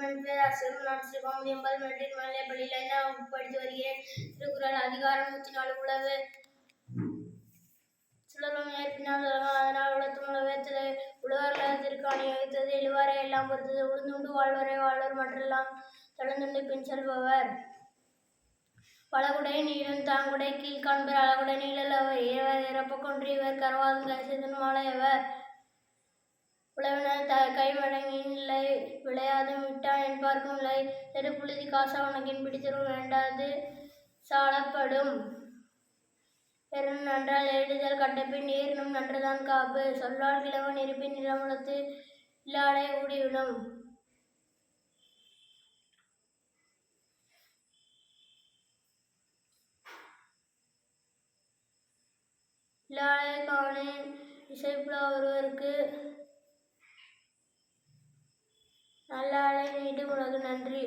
வணக்கம் என் பேர் அசூர் நான் ஸ்ரீ கோமதி எண்பது மெட்ரிக் மேல்நிலைப் பள்ளியில் ஐந்தாம் வகுப்பு படித்து வருகிறேன். திருக்குறள் அதிகாரம் நூற்றி நாலு உழவு சுழலும் ஏற்பினால் அதனால் உலகத்தும் உலகத்திலே உழவர்கள் திருக்காணி வைத்தது எழுவாரை எல்லாம் பொறுத்தது. உளுந்துண்டு வாழ்வரை வாழ்வர் மற்றெல்லாம் தொடர்ந்துண்டு பின் செல்பவர். பலகுடை நீளும் தாங்குடை கீழ் காண்பர் அழகுடை நீழல் அவர் ஏவர் இறப்பு கொன்று இவர் கரவாதம் கைசெதன் மாலையவர் உழவினர் த கைமடங்கின் இல்லை விளையாதும் விட்டான் என்பார்க்கும் இல்லை. தெருப்புழுதி காசா உனக்கின் பிடித்தரும் வேண்டாது சாலப்படும். பெரும் நன்றால் எழுதுதல் கட்டப்பின் நேரினும் நன்றுதான் காப்பு. சொல்லால் கிழவன் இருப்பின் நிலமுளத்து இல்லாடை ஊடிவிடும். இல்லாடை காணேன். இசைப்புலா ஒருவருக்கு நல்லாடை நீட்டும் உனக்கு நன்றி.